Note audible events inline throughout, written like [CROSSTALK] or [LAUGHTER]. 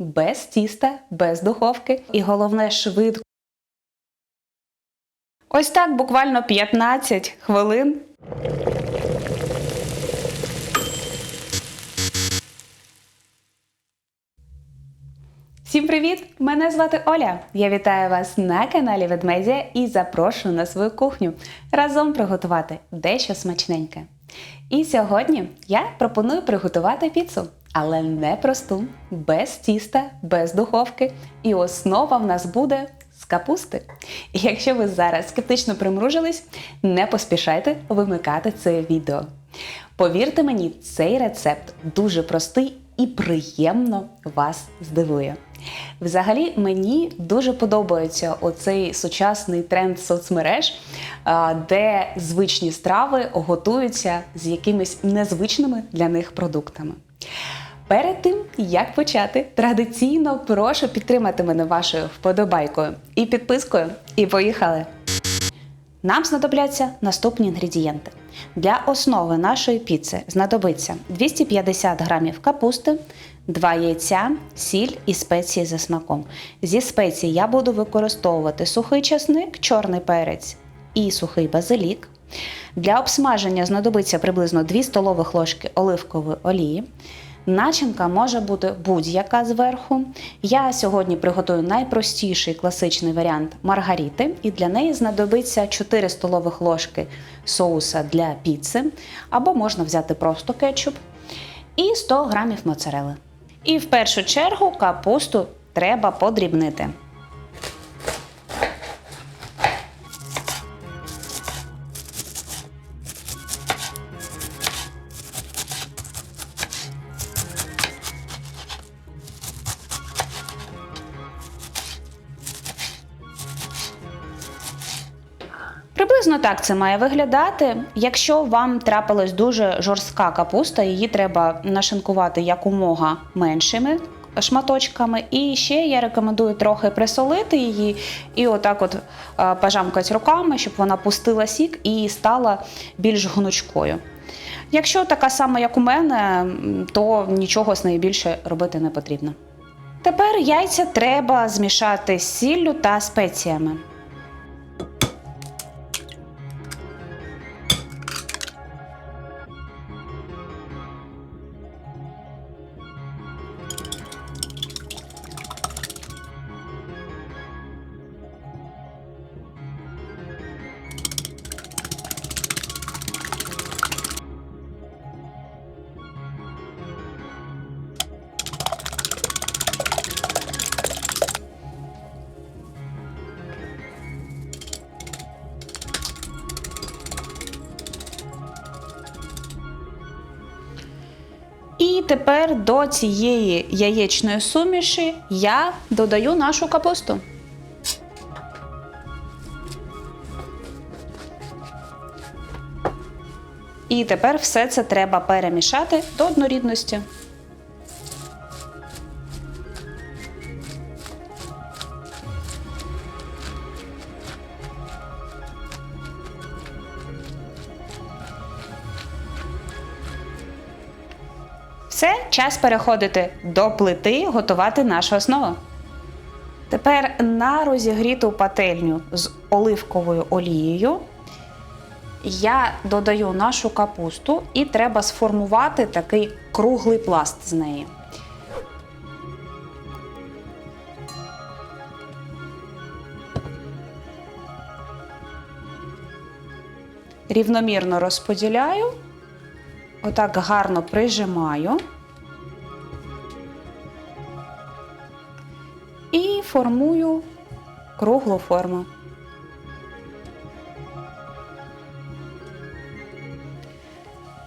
без тіста, без духовки і головне швидко. Ось так буквально 15 хвилин. Всім привіт! Мене звати Оля. Я вітаю вас на каналі Ведмедія і запрошую на свою кухню разом приготувати дещо смачненьке. І сьогодні я пропоную приготувати піцу, але не просту, без тіста, без духовки. І основа в нас буде з капусти. І якщо ви зараз скептично примружились, не поспішайте вимикати це відео. Повірте мені, цей рецепт дуже простий і приємно вас здивує. Взагалі, мені дуже подобається оцей сучасний тренд соцмереж, де звичні страви готуються з якимись незвичними для них продуктами. Перед тим, як почати, традиційно прошу підтримати мене вашою вподобайкою і підпискою. І поїхали! Нам знадобляться наступні інгредієнти. Для основи нашої піци знадобиться 250 г капусти, 2 яйця, сіль і спеції за смаком. Зі спецій я буду використовувати сухий часник, чорний перець і сухий базилік. Для обсмаження знадобиться приблизно 2 столових ложки оливкової олії. Начинка може бути будь-яка зверху. Я сьогодні приготую найпростіший класичний варіант маргаріти, і для неї знадобиться 4 столових ложки соуса для піци, або можна взяти просто кетчуп, і 100 грамів моцарели. І в першу чергу капусту треба подрібнити. Приблизно так це має виглядати. Якщо вам трапилась дуже жорстка капуста, її треба нашинкувати якомога меншими шматочками. І ще я рекомендую трохи присолити її і отак от е, пожамкати руками, щоб вона пустила сік і стала більш гнучкою. Якщо така сама, як у мене, то нічого з нею більше робити не потрібно. Тепер яйця треба змішати з сіллю та спеціями. І тепер до цієї яєчної суміші я додаю нашу капусту. І тепер все це треба перемішати до однорідності. Все, час переходити до плити, готувати нашу основу. Тепер на розігріту пательню з оливковою олією я додаю нашу капусту і треба сформувати такий круглий пласт з неї. Рівномірно розподіляю, отак гарно прижимаю. І формую круглу форму.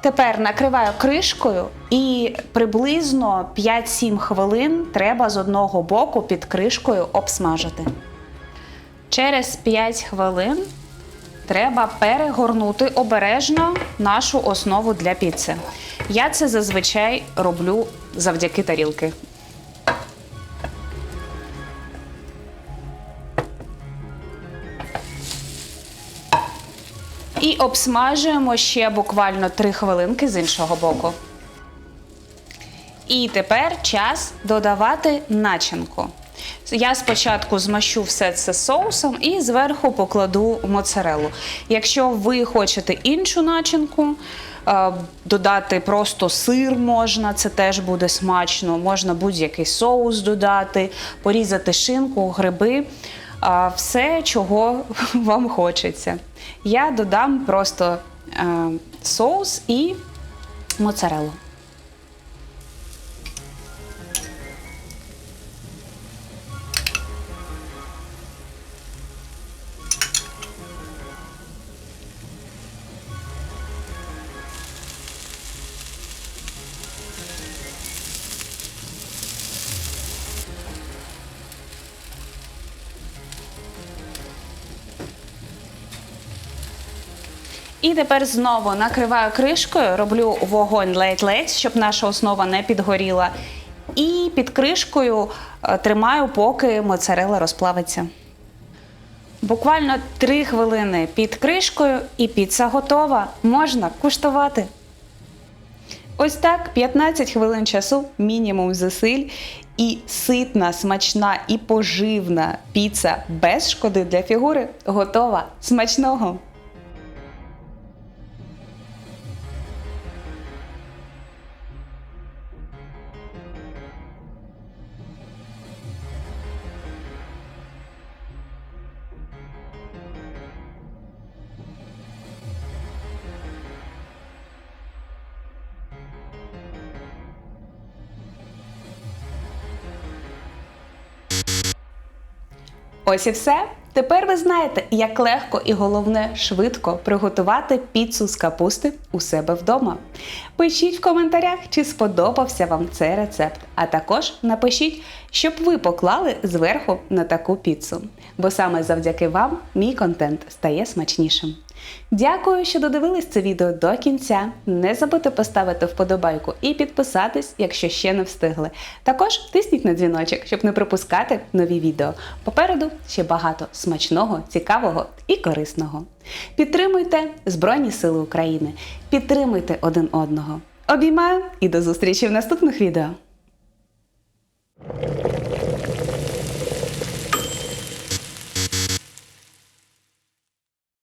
Тепер накриваю кришкою і приблизно 5-7 хвилин треба з одного боку під кришкою обсмажити. Через 5 хвилин треба перегорнути обережно нашу основу для піци. Я це зазвичай роблю завдяки тарілки. І обсмажуємо ще буквально 3 хвилинки з іншого боку. І тепер час додавати начинку. Я спочатку змащу все це соусом і зверху покладу моцарелу. Якщо ви хочете іншу начинку, е, додати просто сир можна, це теж буде смачно. Можна будь-який соус додати, порізати шинку, гриби, е, все, чого [LAUGHS] вам хочеться. Я додам просто е, соус і моцарелу. І тепер знову накриваю кришкою, роблю вогонь ледь-ледь, щоб наша основа не підгоріла. І під кришкою е, тримаю, поки моцарела розплавиться. Буквально 3 хвилини під кришкою і піца готова. Можна куштувати. Ось так 15 хвилин часу, мінімум зусиль, і ситна, смачна і поживна піца без шкоди для фігури готова. Смачного! Ось і все. Тепер ви знаєте, як легко і головне швидко приготувати піцу з капусти у себе вдома. Пишіть в коментарях, чи сподобався вам цей рецепт, а також напишіть, щоб ви поклали зверху на таку піцу. Бо саме завдяки вам мій контент стає смачнішим. Дякую, що додивились це відео до кінця. Не забудьте поставити вподобайку і підписатись, якщо ще не встигли. Також тисніть на дзвіночок, щоб не пропускати нові відео. Попереду ще багато смачного, цікавого і корисного. Підтримуйте Збройні Сили України, підтримуйте один одного. Обіймаю і до зустрічі в наступних відео.